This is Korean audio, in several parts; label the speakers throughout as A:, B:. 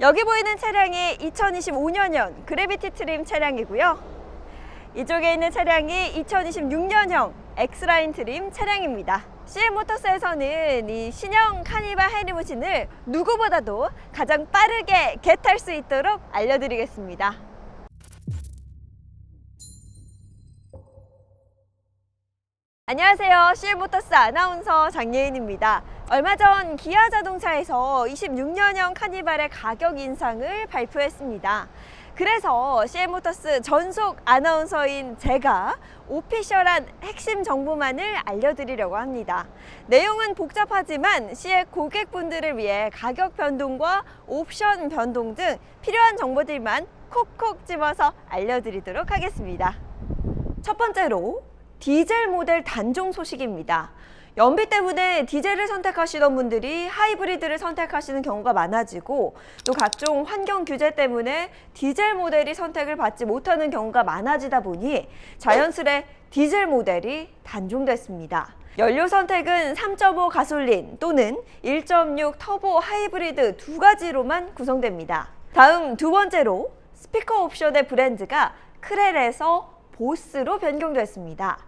A: 여기 보이는 차량이 2025년형 그래비티 트림 차량이고요. 이쪽에 있는 차량이 2026년형 X라인 트림 차량입니다. CM 모터스에서는 이 신형 카니발 하이리무진을 누구보다도 가장 빠르게 개탈 수 있도록 알려드리겠습니다. 안녕하세요. CM 모터스 아나운서 장예인입니다. 얼마 전 기아 자동차에서 26년형 카니발의 가격 인상을 발표했습니다. 그래서 CM 모터스 전속 아나운서인 제가 오피셜한 핵심 정보만을 알려드리려고 합니다. 내용은 복잡하지만 시의 고객분들을 위해 가격 변동과 옵션 변동 등 필요한 정보들만 콕콕 집어서 알려드리도록 하겠습니다. 첫 번째로 디젤 모델 단종 소식입니다. 연비 때문에 디젤을 선택하시던 분들이 하이브리드를 선택하시는 경우가 많아지고 또 각종 환경 규제 때문에 디젤 모델이 선택을 받지 못하는 경우가 많아지다 보니 자연스레 디젤 모델이 단종됐습니다. 연료 선택은 3.5 가솔린 또는 1.6 터보 하이브리드 두 가지로만 구성됩니다. 다음 두 번째로 스피커 옵션의 브랜드가 크렐에서 보스로 변경됐습니다.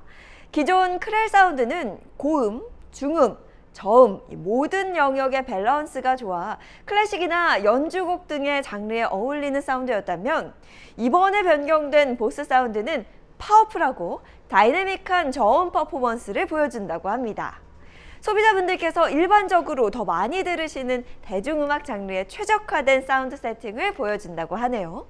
A: 기존 크렐 사운드는 고음, 중음, 저음 이 모든 영역의 밸런스가 좋아 클래식이나 연주곡 등의 장르에 어울리는 사운드였다면 이번에 변경된 보스 사운드는 파워풀하고 다이내믹한 저음 퍼포먼스를 보여준다고 합니다. 소비자분들께서 일반적으로 더 많이 들으시는 대중음악 장르에 최적화된 사운드 세팅을 보여준다고 하네요.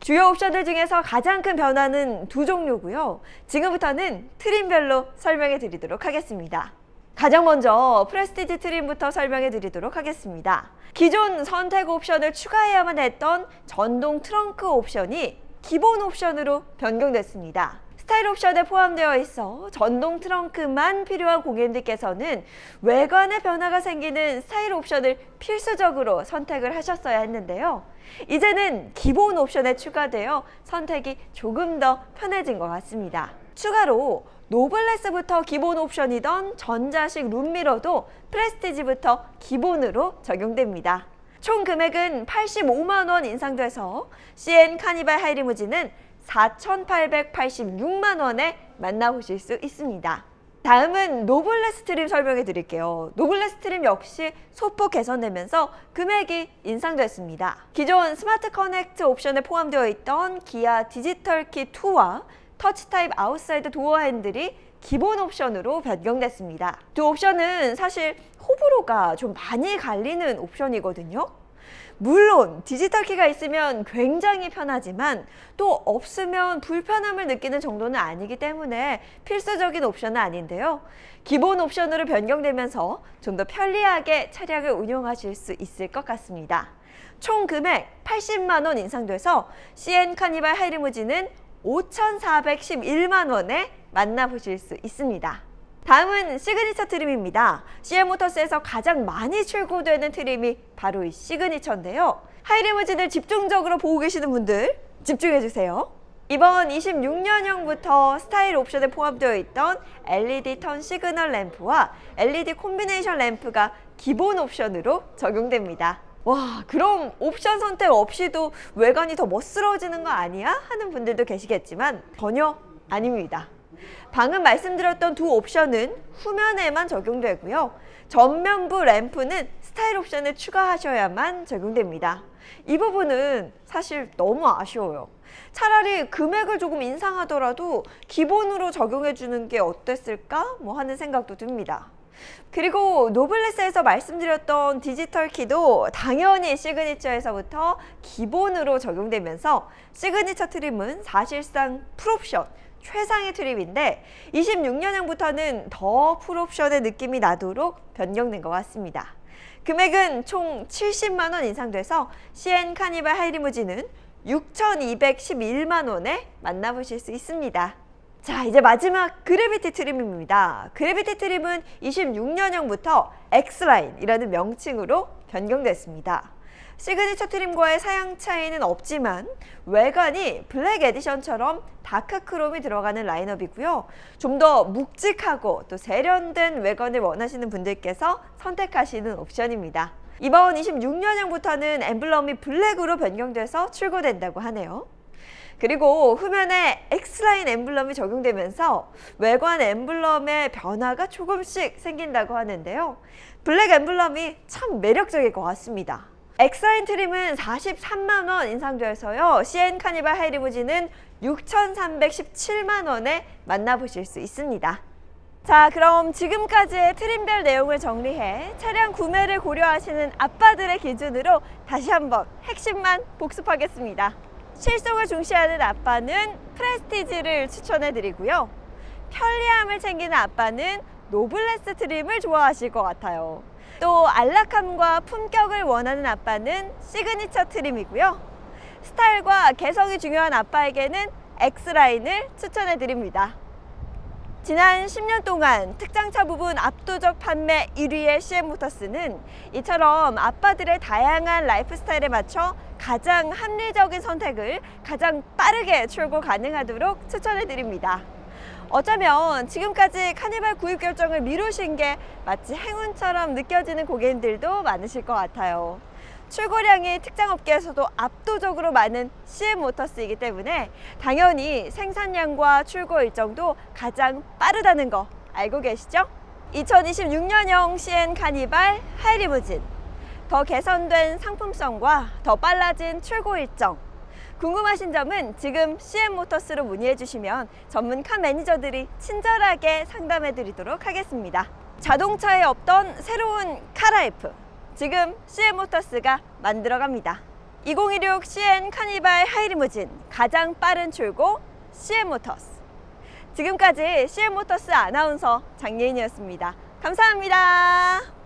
A: 주요 옵션들 중에서 가장 큰 변화는 두 종류고요. 지금부터는 트림별로 설명해 드리도록 하겠습니다. 가장 먼저 프레스티지 트림부터 설명해 드리도록 하겠습니다. 기존 선택 옵션을 추가해야만 했던 전동 트렁크 옵션이 기본 옵션으로 변경됐습니다. 스타일 옵션에 포함되어 있어 전동 트렁크만 필요한 고객님들께서는 외관에 변화가 생기는 스타일 옵션을 필수적으로 선택을 하셨어야 했는데요. 이제는 기본 옵션에 추가되어 선택이 조금 더 편해진 것 같습니다. 추가로 노블레스부터 기본 옵션이던 전자식 룸미러도 프레스티지부터 기본으로 적용됩니다. 총 금액은 85만 원 인상돼서 CN 카니발 하이리무진은 4,886만 원에 만나보실 수 있습니다. 다음은 노블레 스 트림 설명해 드릴게요. 노블레 스 트림 역시 소폭 개선되면서 금액이 인상됐습니다. 기존 스마트 커넥트 옵션에 포함되어 있던 기아 디지털 키 2와 터치 타입 아웃사이드 도어 핸들이 기본 옵션으로 변경됐습니다. 두 옵션은 사실 호불호가 좀 많이 갈리는 옵션이거든요. 물론 디지털 키가 있으면 굉장히 편하지만 또 없으면 불편함을 느끼는 정도는 아니기 때문에 필수적인 옵션은 아닌데요. 기본 옵션으로 변경되면서 좀 더 편리하게 차량을 운용하실 수 있을 것 같습니다. 총 금액 80만 원 인상돼서 CN 카니발 하이리무진은 5,411만 원에 만나보실 수 있습니다. 다음은 시그니처 트림입니다. CM 모터스에서 가장 많이 출고되는 트림이 바로 이 시그니처인데요. 하이리무진을 집중적으로 보고 계시는 분들 집중해 주세요. 이번 26년형부터 스타일 옵션에 포함되어 있던 LED 턴 시그널 램프와 LED 콤비네이션 램프가 기본 옵션으로 적용됩니다. 와, 그럼 옵션 선택 없이도 외관이 더 멋스러워지는 거 아니야? 하는 분들도 계시겠지만 전혀 아닙니다. 방금 말씀드렸던 두 옵션은 후면에만 적용되고요. 전면부 램프는 스타일 옵션을 추가하셔야만 적용됩니다. 이 부분은 사실 너무 아쉬워요. 차라리 금액을 조금 인상하더라도 기본으로 적용해 주는 게 어땠을까? 뭐 하는 생각도 듭니다. 그리고 노블레스에서 말씀드렸던 디지털 키도 당연히 시그니처에서부터 기본으로 적용되면서 시그니처 트림은 사실상 풀옵션, 최상의 트림인데 26년형부터는 더 풀옵션의 느낌이 나도록 변경된 것 같습니다. 금액은 총 70만 원 인상돼서 CN 카니발 하이리무진은 6,211만 원에 만나보실 수 있습니다. 자, 이제 마지막 그래비티 트림입니다. 그래비티 트림은 26년형부터 X라인이라는 명칭으로 변경됐습니다. 시그니처 트림과의 사양 차이는 없지만 외관이 블랙 에디션처럼 다크 크롬이 들어가는 라인업이고요. 좀 더 묵직하고 또 세련된 외관을 원하시는 분들께서 선택하시는 옵션입니다. 이번 26년형부터는 엠블럼이 블랙으로 변경돼서 출고된다고 하네요. 그리고 후면에 X라인 엠블럼이 적용되면서 외관 엠블럼의 변화가 조금씩 생긴다고 하는데요. 블랙 엠블럼이 참 매력적일 것 같습니다. X라인 트림은 43만 원 인상되어서요. CN 카니발 하이리무진은 6,317만 원에 만나보실 수 있습니다. 자, 그럼 지금까지의 트림별 내용을 정리해 차량 구매를 고려하시는 아빠들의 기준으로 다시 한번 핵심만 복습하겠습니다. 실속을 중시하는 아빠는 프레스티지를 추천해 드리고요. 편리함을 챙기는 아빠는 노블레스 트림을 좋아하실 것 같아요. 또 안락함과 품격을 원하는 아빠는 시그니처 트림이고요. 스타일과 개성이 중요한 아빠에게는 X라인을 추천해 드립니다. 지난 10년 동안 특장차 부분 압도적 판매 1위의 CM모터스는 이처럼 아빠들의 다양한 라이프 스타일에 맞춰 가장 합리적인 선택을 가장 빠르게 출고 가능하도록 추천해 드립니다. 어쩌면 지금까지 카니발 구입 결정을 미루신 게 마치 행운처럼 느껴지는 고객님들도 많으실 것 같아요. 출고량이 특장 업계에서도 압도적으로 많은 CM모터스이기 때문에 당연히 생산량과 출고 일정도 가장 빠르다는 거 알고 계시죠? 2026년형 CN 카니발 하이리무진 더 개선된 상품성과 더 빨라진 출고 일정 궁금하신 점은 지금 CM모터스로 문의해 주시면 전문 카 매니저들이 친절하게 상담해 드리도록 하겠습니다. 자동차에 없던 새로운 카라이프 지금 CM모터스가 만들어갑니다. 2016 CN 카니발 하이리무진 가장 빠른 출고 CM모터스 지금까지 CM모터스 아나운서 장예인이었습니다. 감사합니다.